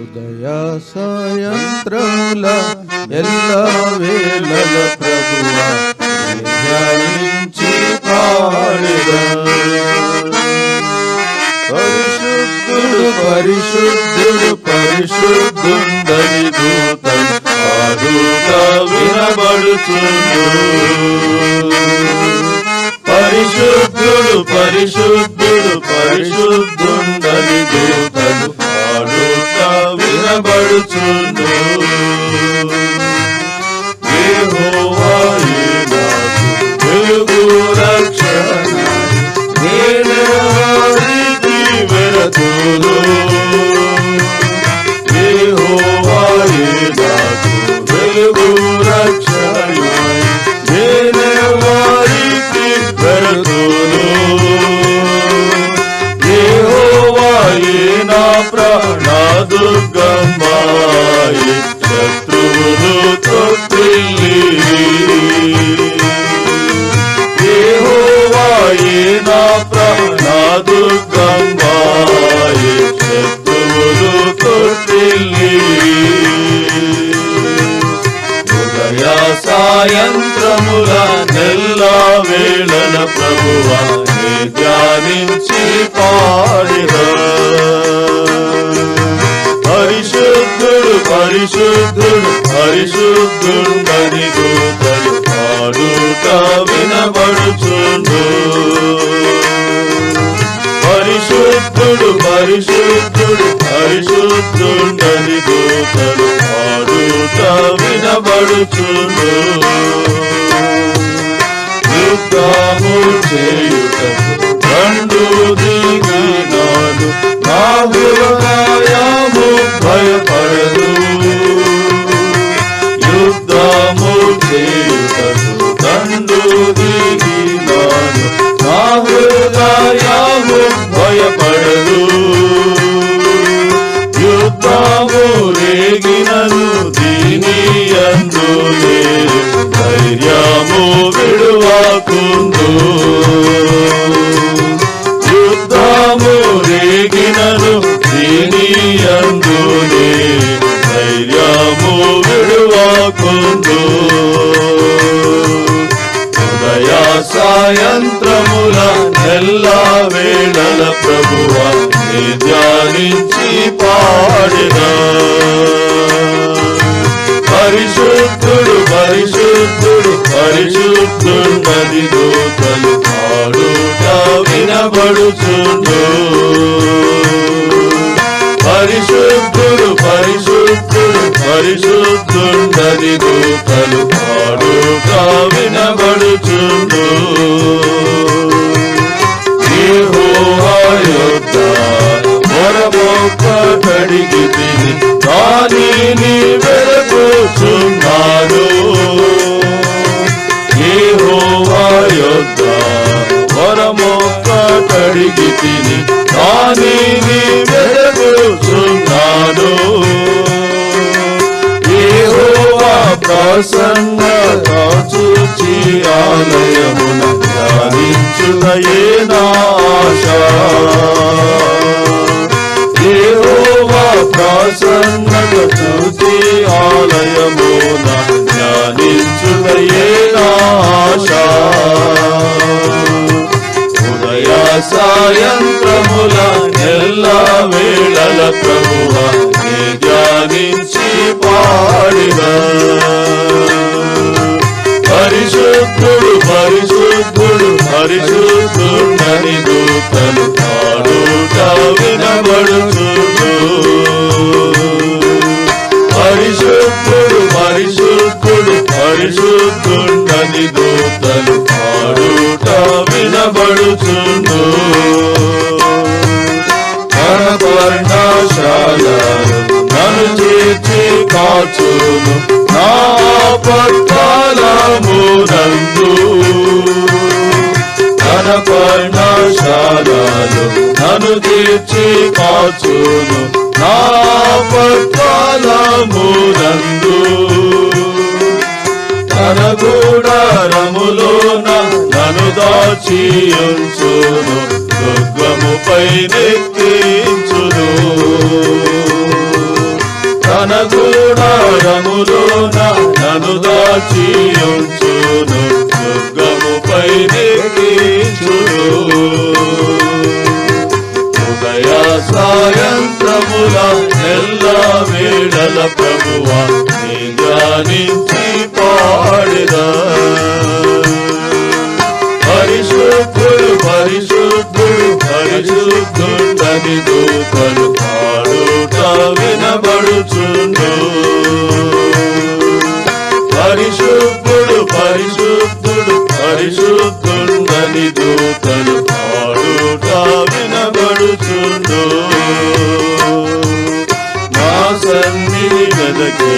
ఉదయ సాయంత్రముల ఎల్లా వేళల ప్రభువ ధ్యానించి పాడెదా పరిశుద్ధుడు పరిశుద్ధుడు పరిశుద్ధుండని దూతను పాడుట వినబడుచుండు. పరిశుద్ధుడు పరిశుద్ధుడు పరిశుద్ధుండని దూతలు పాడుట వినబడుచుండు. యెహోవాయే నాకు వెలుగు రక్షణ నేనెవరికి యెహోవాయే నా ప్రాణదుర్గమ్మాయి శత్రువులు తొట్టిల్లి ఉదయ సాయంత్రముల నెల్ల వేళల ప్రభువా ధ్యానించి పాడిరా పరిశుద్ధుడు పరిశుద్ధుడు పరిశుద్ధుడు పరిశుద్ధుడు పాడుట వినబడుచుండు. పరిశుద్ధుడు పరిశుద్ధుడు పరిశుద్ధుండని దూతలు పాడుట వినబడుచును. యుద్ధము చేయుటకు దండు దిగినాను నా హృదయము భయపడదు. యుద్ధము విడువాకుందు యుద్ధము రేగినను దీని అందునే ధైర్యము విడువాకుందు ఉదయ సాయంత్రముల ఎల్లా వేళల ప్రభువ నీ ధ్యానించి పాడినా. పరిశుద్ధుడు పరిశుద్ధుడు పరిశుద్ధున్నది దూతలు పాడుట వినబడుచుండు. పరిశుద్ధుడు పరిశుద్ధుడు పరిశుద్ధున్నది దూతలు పాడుట వినబడుచుండు. యెహోవా యొద్ద మొరమొక్క కడిగి తిని ప్రసన్నత చూచి ఆలయమున ధ్యానించుటయే నాశ. యెహోవా ప్రసన్నత చూచి ఆలయమున ధ్యానించుటయే నాశ ఉదయ సాయంత్రముల ఎల్ల వేళల ప్రభువ పాడిన. పరిశుద్ధుడు పరిశుద్ధుడు పరిశుద్ధుడని దూతలు పాడుట వినబడుచుడు. పరిశుద్ధుడు పరిశుద్ధుడు పరిశుద్ధుడని దూతలు పాడుట వినబడుచుడు. కనపర్ణశాల చేర్చి కాచును నా పట్టాలమునందు తన పర్ణశాలను నన్ను తీర్చి కాచును నా పట్టాలమునందు తన గుడారములోన నన్ను దాచి ఉంచును దుర్గముపై నెక్కించును. తన గూడారములోన నన్ను దాచి ఉంచును దుర్గముపై నెక్కించును ఉదయ సాయంత్రముల నెల్ల వేళల ప్రభువ నీ ధ్యానించి పాడిదా. పరిశుద్ధుడు పరిశుద్ధుడు పరిశుద్ధుడని దూతలు పాడుట వినబడుచుండు. పరిశుద్ధుడు పరిశుద్ధుడు పరిశుద్ధుండని దూతలు పాడుట వినబడుచుండు. నా సన్నిధి వెదకి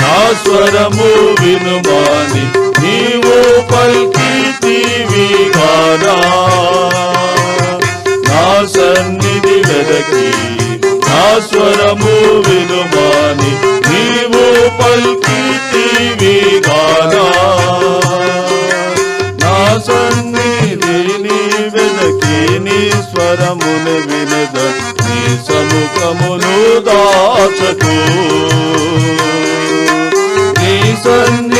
నా స్వరము వినుమాని నీవు పల్కితివి శక్తి నా స్వరము వినుమాని నీవు పల్కితివి గానా. నా సన్నిధి నీ వెనకి నీ స్వరమును వినద నీ సముఖమును దాచకు నీ సన్ని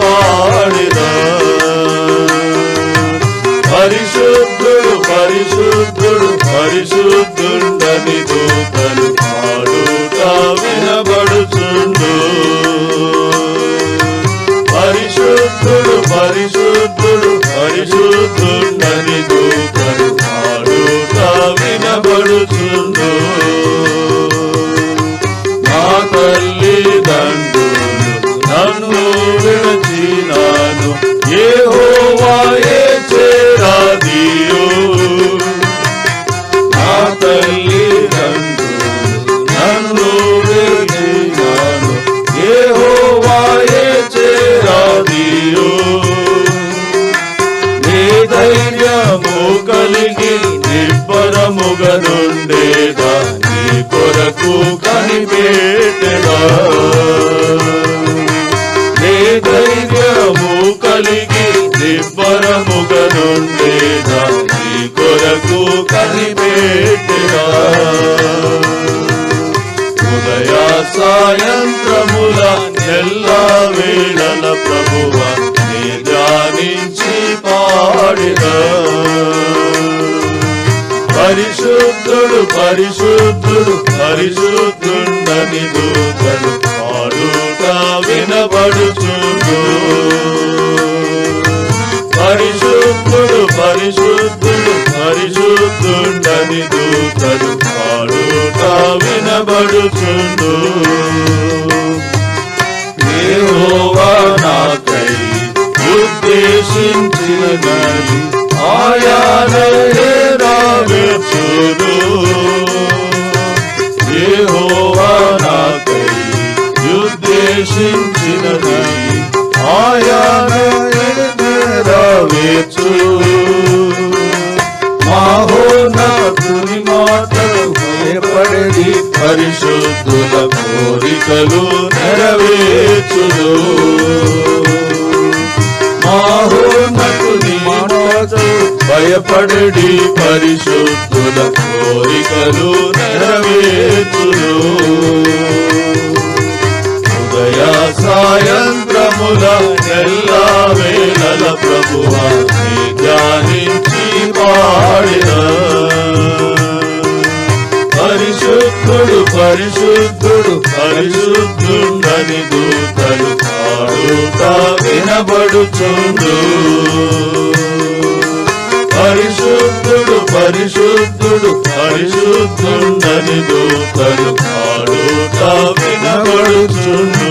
పాడిన. పరిశుద్ధుడు పరిశుద్ధుడు పరిశుద్ధుండని దూతలు పాడుట కనిపెట్టెదా నీ ధైర్యము కలిగి నిబ్బరముగా నుండేదా నీ కొరకు కనిపెట్టెదా ఉదయ సాయంత్రముల ఎల్లా వేళల పరిశుద్ధుడు పరిశుద్ధుడు పరిశుద్ధుండని దూతలు పాడుట వినబడుచుండు. పరిశుద్ధుడు పరిశుద్ధుడు పరిశుద్ధుండని దూతలు పాడుట వినబడుచుడు. భయపడది పరిశుద్ధుల కోరికలు నెరవేర్చుదు మహోన్నతుని భయపడి పరిశుద్ధుల కోరికలు నెరవేర్చుదు ఉదయ సాయంత్రముల ఎల్లా వేళల ప్రభువా పరిశుద్ధుడు పరిశుద్ధుడు పరిశుద్ధుండని దూతలు పాడుతా వినబడుచుండు. పరిశుద్ధుడు పరిశుద్ధుడు పరిశుద్ధుండని దూతలు పాడుతా వినబడుచుండు.